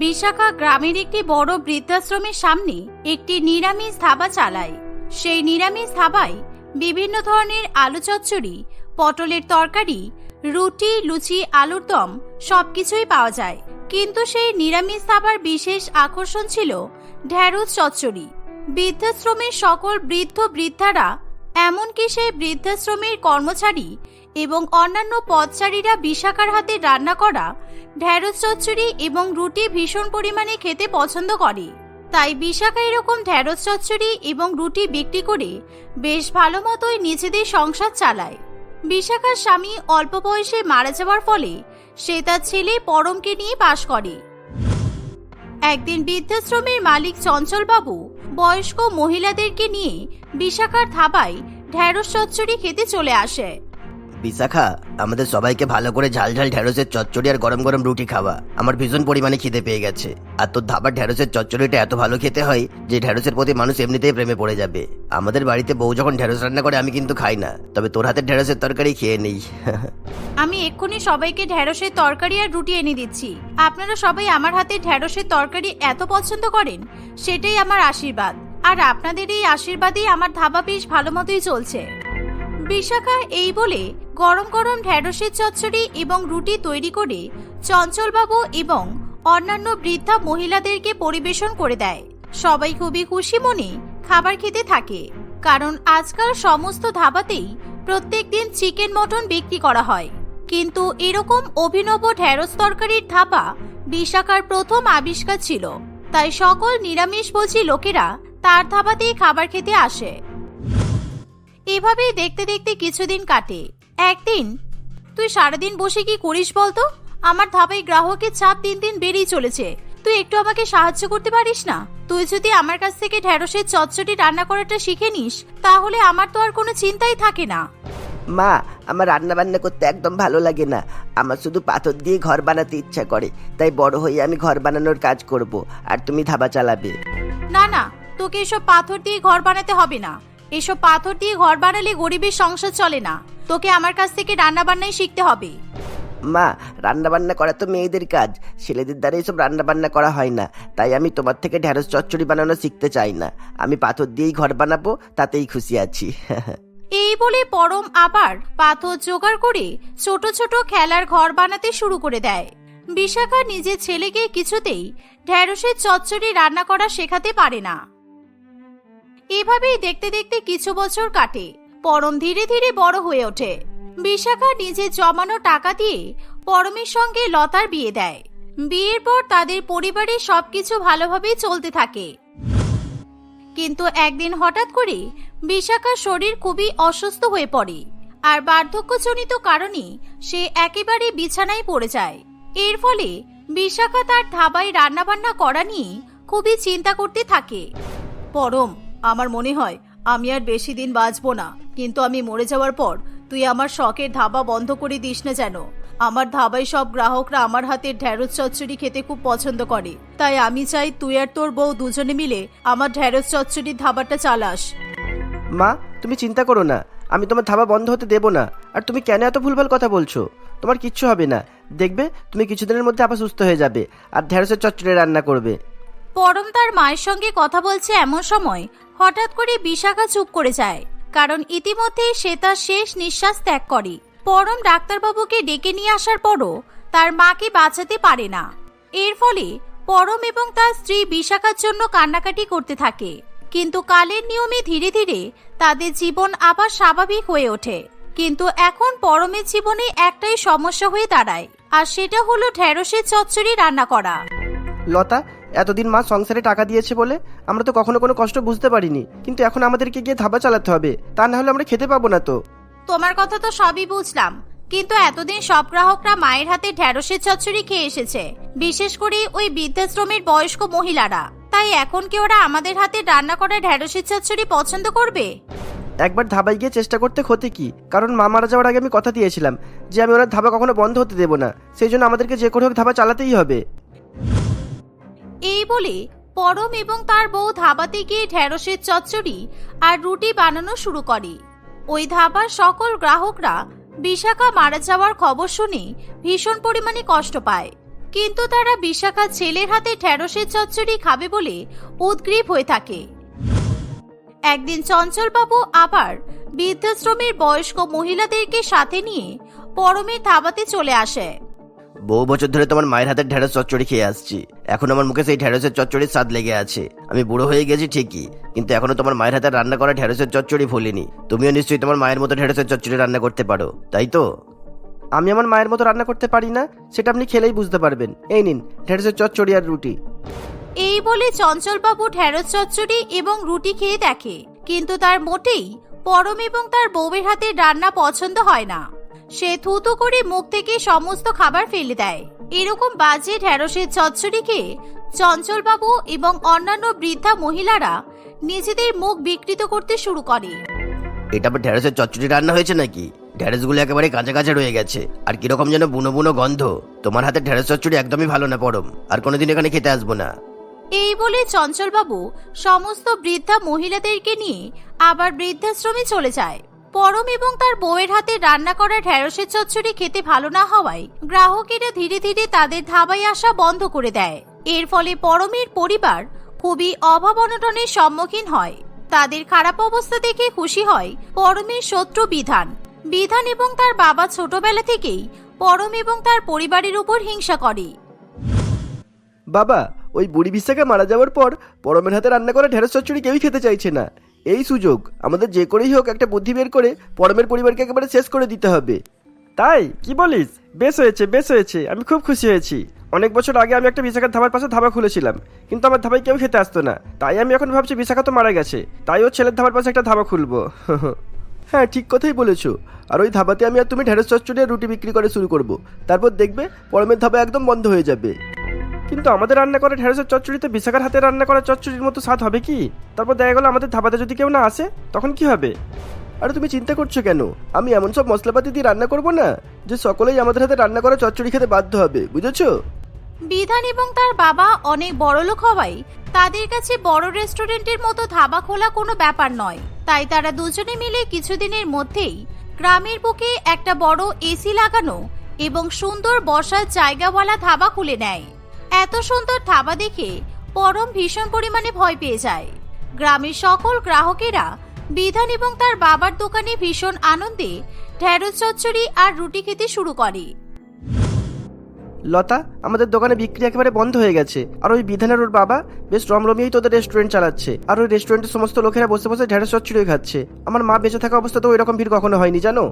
বিশাখা গ্রামের একটি বড় বৃদ্ধাশ্রমের সামনে একটি নিরামিষ ধাবা চালায়। সেই নিরামিষ ধাবায় বিভিন্ন ধরনের আলু চচ্চড়ি, পটলের তরকারি, রুটি, লুচি, আলুর দম সবকিছুই পাওয়া যায়। কিন্তু সেই নিরামিষ ধাবার বিশেষ আকর্ষণ ছিল ঢ্যাঁড়স চচ্চড়ি। বৃদ্ধাশ্রমের সকল বৃদ্ধ বৃদ্ধারা, এমনকি সেই বৃদ্ধাশ্রমের কর্মচারী এবং অন্যান্য পথচারীরা বিশাখার হাতে রান্না করা ঢ্যাঁড়স চচ্চড়ি এবং রুটি ভীষণ পরিমাণে খেতে পছন্দ করে। তাই বিশাখা এরকম ঢ্যাঁড়স চচ্চড়ি এবং রুটি বিক্রি করে বেশ ভালো মতোই নিজেদের সংসার চালায়। বিশাখার স্বামী অল্প বয়সে মারা যাওয়ার ফলে সে তার ছেলে পরমকে নিয়ে বাস করে। একদিন বৃদ্ধাশ্রমের মালিক চঞ্চলবাবু বয়স্ক মহিলাদেরকে নিয়ে বিশাখার থাবায় ঢ্যাঁড়স চচ্চড়ি খেতে চলে আসে। বিশাখা, আমাদের সবাইকে ভালো করে ঝাল ঝাল ঢেঁড়সের চচ্চড়ি আর গরম গরম রুটি খাওয়া। আমার ভীষণ পরিমাণে খিদে পেয়ে গেছে। আর তোর ধাবার ঢেঁড়সের চচ্চড়িটা এত ভালো খেতে হয় যে ঢেঁড়সের প্রতি মানুষ এমনিতেই প্রেমে পড়ে যাবে। আমাদের বাড়িতে বউ যখন ঢেঁড়স রান্না করে, আমি কিন্তু খাই না। তবে তোর হাতের ঢেঁড়সের তরকারি খেয়ে নেই। আমি এক্ষুনি সবাইকে ঢ্যাঁড়সের তরকারি আর রুটি এনে দিচ্ছি। আপনারা সবাই আমার হাতে ঢ্যাঁড়সের তরকারি এত পছন্দ করেন, সেটাই আমার আশীর্বাদ। আর আপনাদের এই আশীর্বাদেই আমার ধাবা বেশ ভালো মতোই চলছে। বিশাখা, এই বলে গরম গরম ঢ্যাঁড়সের চচ্চড়ি এবং রুটি তৈরি করে চঞ্চলবাবু এবং অন্যান্য বৃদ্ধা মহিলাদেরকে পরিবেশন করে দেয়। সবাই খুবই খুশি মনে খাবার খেতে থাকে। কারণ আজকাল সমস্ত ধাবাতেই প্রত্যেক দিন চিকেন মটন বিক্রি করা হয়। কিন্তু এরকম অভিনব ঢ্যাঁড়স তরকারির ধাবা বিশাখার প্রথম আবিষ্কার ছিল। তাই সকল নিরামিষভোজী লোকেরা তার ধাবাতেই খাবার খেতে আসে। এভাবেই দেখতে দেখতে কিছুদিন কাটে। একদিন? তুই সারাদিন বসে কি করিস বলতো? আমার ধাবায় গ্রাহকের চাপ দিন দিন বেড়েই চলেছে। তুই একটু আমাকে সাহায্য করতে পারিস না? তুই যদি আমার কাছ থেকে ঢ্যাঁড়সের চচ্চড়ি রান্না করাটা শিখে নিস তাহলে আমার তো আর কোনো চিন্তাই থাকে না। মা আমার রান্না বান্না করতে একদম ভালো লাগে না। আমার শুধু পাথর দিয়ে ঘর বানাতে ইচ্ছা করে। তাই বড় হয়ে আমি ঘর বানানোর কাজ করব আর তুমি ধাবা চালাবে। না না তোকে এসব পাথর দিয়ে ঘর বানাতে হবে না। এসব পাথর দিয়ে ঘর বানালে গরিবের সংসার চলে না। তোকে আমার কাছ থেকে রান্না বান্নাই শিখতে হবে। মা রান্না বান্না করা তো মেয়েদের কাজ। ছেলেদের দ্বারা এসব রান্না বান্না করা হয় না। তাই আমি তোমার থেকে ঢ্যাঁড়স চচ্চড়ি বানানো শিখতে চাই না। আমি পাথর দিয়েই ঘর বানাবো তাতেই খুশি আছি। এই বলে পরম আবার পাথর জোগাড় করে ছোট ছোট খেলার ঘর বানাতে শুরু করে দেয়। বিশাখা নিজের ছেলেকে কিছুতেই ঢ্যাঁড়সের চচ্চড়ি রান্না করা শেখাতে পারে না। এভাবেই দেখতে দেখতে কিছু বছর কাটে। পরম ধীরে ধীরে বড় হয়ে ওঠে। বিশাখা নিজের জমানো টাকা দিয়ে পরমের সঙ্গে লতার বিয়ে দেয়। বিয়ের পর তাদের পরিবারের সবকিছু ভালোভাবেই চলতে থাকে। কিন্তু একদিন হঠাৎ করে বিশাখার শরীর খুবই অসুস্থ হয়ে পড়ে। আর বার্ধক্যজনিত কারণে সে একেবারে বিছানায় পড়ে যায়। এর ফলে বিশাখা তার ধাবায় রান্নাবান্না করা নিয়ে খুবই চিন্তা করতে থাকে। পরম, আমার মনে হয় আমি আর বেশি দিন বাঁচবো না কিন্তু আমি মরে যাওয়ার পর তুই আমার শখের ধাবা বন্ধ করে দিস না যেন। আমার ধাবায় সব গ্রাহকরা আমার হাতের ঢ্যাঁড়স চচ্চড়ি খেতে খুব পছন্দ করে। তাই আমি চাই তুই আর তোর বউ দুজনে মিলে আমার ঢ্যাঁড়স চচ্চড়ির ধাবাটা চালাস। মা তুমি চিন্তা করো না। আমি তোমার ধাবা বন্ধ হতে দেবো না। আর তুমি কেন এত ভুলভাল কথা বলছো? তোমার কিচ্ছু হবে না। দেখবে তুমি কিছুদিনের মধ্যে আবার সুস্থ হয়ে যাবে। আর ঢ্যাঁড়সের চচ্চড়ি রান্না করবে। পরম তার মায়ের সঙ্গে কথা বলছে এমন সময় হঠাৎ করে বিশাখা চুপ করে যায়, কারণ ইতিমধ্যে সে তার শেষ নিঃশ্বাস ত্যাগ করে। পরম ডাক্তারবাবুকে ডেকে নিয়ে আসার পরও তার মাকে বাঁচাতে পারে না। এর ফলে পরম এবং তার স্ত্রী বিশাখার জন্য কান্নাকাটি করতে থাকে। কিন্তু কালের নিয়মে ধীরে ধীরে তাদের জীবন আবার স্বাভাবিক হয়ে ওঠে। কিন্তু এখন পরমের জীবনে একটাই সমস্যা হয়ে দাঁড়ায়, আর সেটা হলো ঢ্যাঁড়সের চচ্চড়ি রান্না করা। লতা এতদিন মা সংসারে টাকা দিয়েছে বলে আমরা তো কখনো কোনো কষ্ট বুঝতে পারিনি। কিন্তু এখন আমাদেরকে গিয়ে ধাবা চালাতে হবে। তা না হলে আমরা খেতে পাবো না তো। তোমার কথা তো সবই বুঝলাম। কিন্তু এতদিন সব গ্রাহকরা মায়ের হাতে ঢ্যাঁড়সের চচ্চড়ি খেয়ে এসেছে। বিশেষ করে ওই বৃদ্ধাশ্রমের বয়স্ক মহিলারা। তাই এখন কি ওরা আমাদের হাতে রান্না করা ঢ্যাঁড়সের চচ্চড়ি পছন্দ করবে? একবার ধাবায় গিয়ে চেষ্টা করতে ক্ষতি কি? কারণ মা মারা যাওয়ার আগে আমি কথা দিয়েছিলাম যে আমি ওনার ধাবা কখনো বন্ধ হতে দেবো না। সেই জন্য আমাদেরকে যে করে হোক ধাবা চালাতেই হবে। এই বলে পরম এবং তার বউ ধাবাতে গিয়ে ঢ্যাঁড়সের চচ্চড়ি আর রুটি বানানো শুরু করে। ওই ধাবার সকল গ্রাহকরা বিশাখা মারা যাওয়ার খবর শুনে ভীষণ পরিমাণে কষ্ট পায়। কিন্তু তারা বিশাখা ছেলের হাতে ঢেঁড়সের চচ্চড়ি খাবে বলে উদ্গ্রীব হয়ে থাকে। একদিন চঞ্চলবাবু আবার বৃদ্ধাশ্রমের বয়স্ক মহিলাদেরকে সাথে নিয়ে পরমের ধাবাতে চলে আসে। বহু বছর ধরে তোমার মায়ের হাতের ঢেঁড়স চচ্চড়ি খেয়ে আসছি। এখন আমার মুখে সেই ঢেঁড়সের চচ্চড়ির স্বাদ লেগে আছে। আমি বুড়ো হয়ে গেছি ঠিকই, কিন্তু এখনও তোমার মায়ের হাতে রান্না করা ঢেঁড়সের চচ্চড়ি ভুলিনি। তুমিও নিশ্চয়ই তোমার মায়ের মতো ঢেঁড়সের চচ্চড়ি রান্না করতে পারো, তাই তো? আমি আমার মায়ের মতো রান্না করতে পারি না? সেটা আপনি খেলেই বুঝতে পারবেন। এই নিন, ঢেঁড়সের চচ্চড়ি আর রুটি। এই বলে চঞ্চলবাবু ঢেঁড়স চচ্চড়ি এবং রুটি খেয়ে দেখে, কিন্তু তার মোটেই পরম এবং তার বউয়ের হাতে রান্না পছন্দ হয় না। সে থুতু করে মুখ থেকে সমস্ত খাবার ফেলে দেয়। এরকম বাজে ঢেঁড়সের চচ্চড়ি খেয়ে চঞ্চলবাবু এবং অন্যান্য বৃদ্ধা মহিলারা নিজেদের মুখ বিকৃত করতে শুরু করে। এটা আবার ঢেঁড়সের চচ্চড়ি রান্না হয়েছে নাকি? ঢেঁড়সগুলো একেবারে কাঁচা কাঁচা রয়ে গেছে। আর কীরকম যেন বুনো বুনো গন্ধ। তোমার হাতে ঢেঁড়স চচ্চড়ি একদমই ভালো না পরম। আর কোনোদিন এখানে খেতে আসব না। এই বলে চঞ্চলবাবু সমস্ত বৃদ্ধা মহিলাদেরকে নিয়ে আবার বৃদ্ধাশ্রমে চলে যায়। পরম এবং তার বউয়ের হাতে রান্না করা ঢেঁড়সের চচ্চড়ি খেতে ভালো না হওয়ায় গ্রাহকেরা ধীরে ধীরে তাদের ধাবায় আসা বন্ধ করে দেয়। এর ফলে পরমের পরিবার খুবই অভাব অনটনের সম্মুখীন হয়। তাদের খারাপ অবস্থা দেখে খুশি হয় পরমের শত্রু বিধান। বিধান এবং তার বাবা ছোটবেলা থেকেই পরম এবং তার পরিবারের উপর হিংসা করে। বাবা, ওই বুড়ি বিশাখা মারা যাওয়ার পর পরমের হাতে রান্না করা ঢেঁড়স চচ্চড়ি কেউই খেতে চাইছে না। এই সুযোগ আমাদের যে করেই হোক একটা বুদ্ধি বের করে পরমের পরিবারকে একেবারে শেষ করে দিতে হবে। তাই? কি বলিস? বেশ হয়েছে বেশ হয়েছে। আমি খুব খুশি হয়েছি। অনেক বছর আগে আমি একটা বিশাখার ধাবার পাশে ধাবা খুলেছিলাম। কিন্তু আমার ধাবায় কেউ খেতে আসতো না। তাই আমি এখন ভাবছি বিশাখা তো মারা গেছে। তাই ও ছেলের ধাবার পাশে একটা ধাবা খুলবো। হ্যাঁ ঠিক কথাই বলেছ। আর ওই ধাবাতে আমি আর তুমি ঢেঁড়স চচ্চড়ি রুটি বিক্রি করে শুরু করব। তারপর দেখবে পরমের ধাবা একদম বন্ধ হয়ে যাবে। কিন্তু আমাদের রান্না করা ঢেঁড়সের চচ্চড়িতে বিশাখার হাতে রান্না করা চচ্চড়ির মতো স্বাদ হবে কি? তারপর দেখা গেলো আমাদের ধাবাতে যদি কেউ না আসে, তখন কি হবে? আরে তুমি চিন্তা করছ কেন? আমি এমন সব মশলাপাতি দিয়ে রান্না করব না, যে সকলেই আমাদের হাতে রান্না করা চচ্চড়ি খেতে বাধ্য হবে, বুঝেছ? বিধান এবং তার বাবা অনেক বড়লোক হওয়ায় তাদের কাছে বড় রেস্টুরেন্টের মতো ধাবা খোলা কোনো ব্যাপার নয়। তাই তারা দুজনে মিলে কিছুদিনের মধ্যেই গ্রামের বুকে একটা বড় এসি লাগানো এবং সুন্দর বসার জায়গাওয়ালা ধাবা খুলে নেয়। এত সুন্দর ধাবা দেখে পরম ভীষণ পরিমাণে ভয় পেয়ে যায়। গ্রামের সকল গ্রাহকেরা বিধান এবং তার বাবার দোকানে ভীষণ আনন্দে ঢেঁড়স চচ্চড়ি আর রুটি খেতে শুরু করে। লতা, আমাদের দোকানে বিক্রি একেবারে বন্ধ হয়ে গেছে। আর ওই বিধানের ওর বাবা বেশ রমরমিয়েই তোদের রেস্টুরেন্ট চালাচ্ছে। আর ওই রেস্টুরেন্টের সমস্ত লোকেরা বসে বসে ঢেঁড়স চচ্চড়ি খাচ্ছে। আমার মা বেঁচে থাকা অবস্থা তো ওই রকম ভিড় কখনো হয়নি, জানো?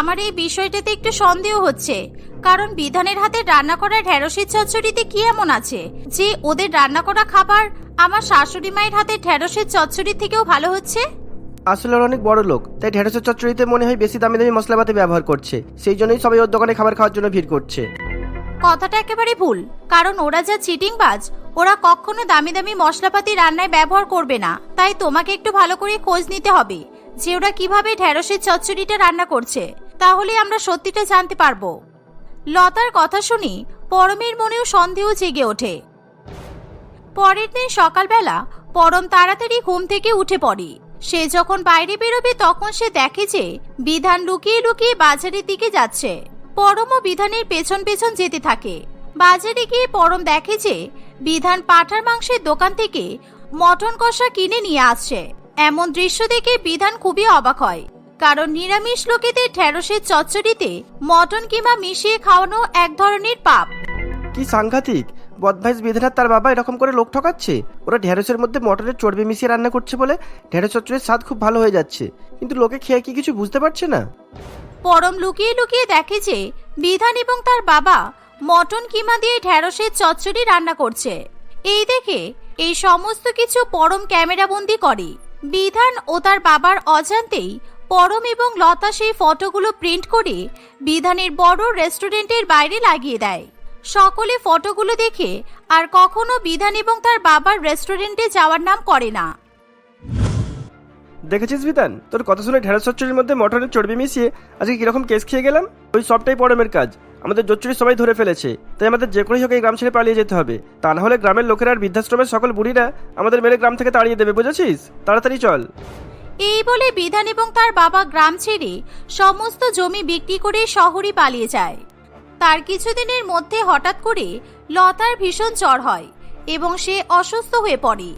আমার এই বিষয়টাতে একটু সন্দেহ হচ্ছে। কারণ বিধানের হাতে রান্না করা ঢেঁড়সের চচ্চড়িতে কি এমন আছে? যে ওদের রান্না করা খাবার আমার শাশুড়ি মায়ের হাতে ঢেঁড়সের চচ্চড়ি থেকেও ভালো হচ্ছে? আসলে ওর অনেক বড় লোক তাই ঢেঁড়সের চচ্চড়িতে মনে হয় বেশি দামি দামি মশলাপাতি ব্যবহার করছে। সেই জন্যই সবাই ওর দোকানে খাবার খাওয়ার জন্য ভিড় করছে। কথাটা একেবারে ভুল কারণ ওরা যা চিটিংবাজ ওরা কখনো দামি দামি মশলাপাতি রান্নায় ব্যবহার করবে না। তাই তোমাকে একটু ভালো করে খোঁজ নিতে হবে যে ওরা কীভাবে ঢেঁড়সের চচ্চড়িটা রান্না করছে। তাহলে আমরা সত্যিটা জানতে পারব। লতার কথা শুনি পরমের মনেও সন্দেহ জেগে ওঠে। পরের দিন সকালবেলা পরম তাড়াতাড়ি ঘুম থেকে উঠে পড়ে। সে যখন বাইরে বেরোবে তখন সে দেখে যে বিধান লুকিয়ে লুকিয়ে বাজারের দিকে যাচ্ছে। পরম ও বিধানের পেছন পেছন যেতে থাকে। বাজারে গিয়ে পরম দেখে যে বিধান পাঠার মাংসের দোকান থেকে মটন কষা কিনে নিয়ে আসছে। এমন দৃশ্য দেখে বিধান খুবই অবাক হয়। কারণ নিরামিষ লোকেদের ঢেঁড়সের চচ্চড়িতে মটন কিমা মিশিয়ে খাওয়ানো এক ধরনের পাপ। কি সাংঘাতিক? বদভাইস বিধানার তার বাবা এরকম করে লোক ঠকাচ্ছে? ওরা ঢেঁড়সের মধ্যে মটরের চর্বি মিশিয়ে রান্না করছে বলে ঢেঁড়স চচ্চড়ির স্বাদ খুব ভালো হয়ে যাচ্ছে। কিন্তু লোকে খেয়ে কি কিছু বুঝতে পারছে না? পরম লুকিয়ে লুকিয়ে দেখে যে বিধান এবং তার বাবা মটন কিমা দিয়ে ঢেঁড়সের চচ্চড়ি রান্না করছে। এই দেখে এই সমস্ত কিছু পরম ক্যামেরাবন্দি করে। বিধান ও তার বাবার অজান্তেই পরম এবং লতা সেই ফটোগুলো প্রিন্ট করে বিধানের বড় রেস্টুরেন্টের বাইরে লাগিয়ে দেয়। সকলে ফটোগুলো দেখে আর কখনো বিধান এবং তার বাবার রেস্টুরেন্টে যাওয়ার নাম করে না। দেখেছিস বিধান? তোর কথা শুনে ঢেঁড়স চচ্চড়ির মধ্যে মটনের চর্বি মিশিয়ে আজকে কীরকম কেস খেয়ে গেলাম? ওই সবটাই পরমের কাজ। আমাদের জচ্চুরি সবাই ধরে ফেলেছে, তাই আমাদের যে করেই হোক এই গ্রাম ছেড়ে পালিয়ে যেতে হবে। তা না হলে গ্রামের লোকেরা আর বৃদ্ধাশ্রমের সকল বুড়িরা আমাদের মেরে গ্রাম থেকে তাড়িয়ে দেবে, বুঝেছিস? তাড়াতাড়ি চল। এই বলে বিধান এবং তার বাবা গ্রাম ছেড়ে সমস্ত জমি বিক্রি করে শহরে পালিয়ে যায়। তার কিছুদিনের মধ্যে হঠাৎ করে লতার ভীষণ জ্বর হয় এবং সে অসুস্থ হয়ে পড়ে।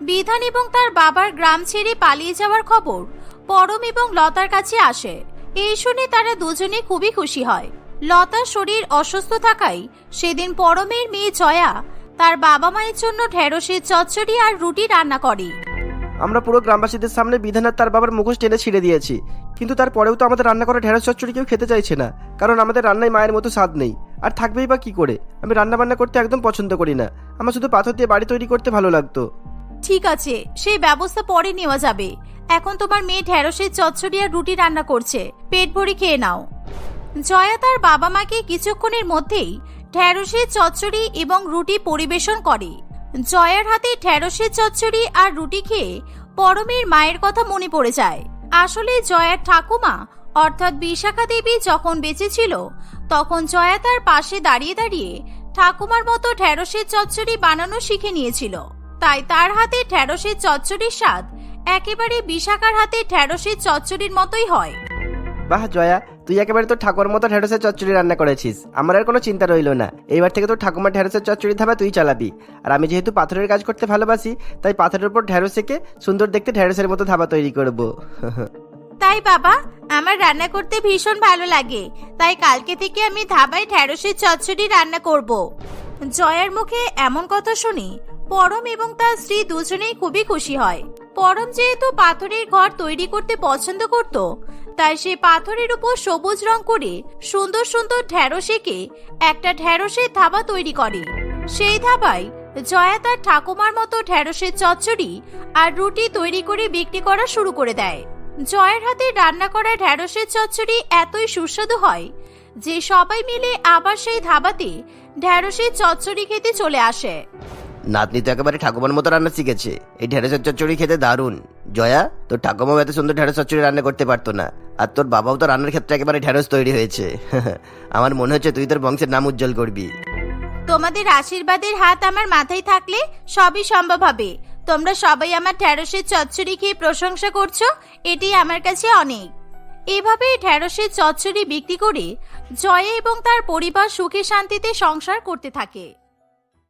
বিধান এবং তার বাবার গ্রাম ছেড়ে পালিয়ে যাওয়ার খবর পরম এবং লতার কাছে আসে। এই শুনে তারা দুজনে খুবই খুশি হয়। লতার শরীর অসুস্থ থাকায় সেদিন পরমের মেয়ে জয়া তার বাবা মায়ের জন্য ঢেঁড়সের চচ্চড়ি আর রুটি রান্না করে। আমরা পুরো গ্রামবাসীদের সামনে বিধানার তার বাবার মুখোশ টেনে ছিঁড়ে দিয়েছি। কিন্তু তারপরেও তো আমাদের রান্না করা ঢেঁড়স চচ্চড়ি কেউ খেতে চাইছে না। কারণ আমাদের রান্নায় মায়ের মতো স্বাদ নেই। আর থাকবেই বা কি করে? আমি রান্না বান্না করতে একদম পছন্দ করি না। আমার শুধু পাথর দিয়ে বাড়ি তৈরি করতে ভালো লাগতো। ঠিক আছে, সেই ব্যবস্থা পরে নেওয়া যাবে। এখন তোমার মেয়ে ঢেঁড়সের চচ্চড়ি আর রুটি রান্না করছে। পেট ভরে খেয়ে নাও। জয়া তার বাবা মাকে কিছুক্ষণের মধ্যেই ঢেঁড়সের চচ্চড়ি এবং রুটি পরিবেশন করে। জয়ার হাতে ঢেঁড়সের চচ্চড়ি আর রুটি খেয়ে পরমের মায়ের কথা মনে পড়ে যায়। আসলে জয়ার ঠাকুমা, অর্থাৎ বিশাখা দেবী যখন বেঁচে ছিল, তখন জয়া তার পাশে দাঁড়িয়ে দাঁড়িয়ে ঠাকুমার মতো ঢেঁড়সের চচ্চড়ি বানানো শিখে নিয়েছিল। তাই তার হাতে ঢেঁড়সের চচ্চড়ির স্বাদ একেবারে বিশাখার হাতে ঢেঁড়সের চচ্চড়ির মতোই হয়। বাহ, জয়া, তুই একেবারে তোর ঠাকুর মতো ঢেঁড়সের চচ্চড়ি রান্না করেছিস। আমার আর কোনো চিন্তা রইল না। এইবার থেকে তোর ঠাকুমার ঢেঁড়সের চচ্চড়ি ধাবা তুই চালাবি। আর আমি যেহেতু পাথরের কাজ করতে ভালোবাসি, তাই পাথরের উপর ঢেঁড়স এঁকে সুন্দর দেখতে ঢেঁড়সের মতো ধাবা তৈরি করব। তাই বাবা, আমার রান্না করতে ভীষণ ভালো লাগে। তাই কালকে থেকে আমি ধাবায় ঢেঁড়সের চচ্চড়ি রান্না করব। জয়ার মুখে এমন কথা শুনি পরম এবং তার স্ত্রী দুজনেই খুবই খুশি হয়। পরম যেহেতু পাথরের ঘর তৈরি করতে পছন্দ করত, তাই সে পাথরের উপর সবুজ রং করে সুন্দর সুন্দর ঢেঁড়স এঁকে একটা ঢেঁড়সের ধাবা তৈরি করে। সেই ধাবায় জয়া তার ঠাকুমার মতো ঢেঁড়সের চচ্চড়ি আর রুটি তৈরি করে বিক্রি করা শুরু করে দেয়। জয়ের হাতে রান্না করা ঢেঁড়সের চচ্চড়ি এতই সুস্বাদু হয় যে সবাই মিলে আবার সেই ধাবাতে ঢেঁড়সের চচ্চড়ি খেতে চলে আসে। নাতনি তো একেবারে ঠাকুমার মতো রান্না শিখেছে। এই ঢেঁড়সের চচ্চড়ি খেতে দারুণ। জয়া, তোর ঠাকুমাও এত সুন্দর ঢেঁড়স চচ্চড়ি রান্না করতে পারতো না। আর তোর বাবাও তো রান্নার ক্ষেত্রে একেবারে ঢেঁড়স তৈরি হয়েছে। আমার মনে হচ্ছে তুই তোর বংশের নাম উজ্জ্বল করবি। তোমাদের আশীর্বাদের হাত আমার মাথায় থাকলে সবই সম্ভব হবে। তোমরা সবাই আমার ঢেঁড়সের চচ্চড়ি খেয়ে প্রশংসা করছ, এটি আমার কাছে অনেক। এভাবে ঢেঁড়সের চচ্চড়ি বিক্রি করে জয়া এবং তার পরিবার সুখে শান্তিতে সংসার করতে থাকে।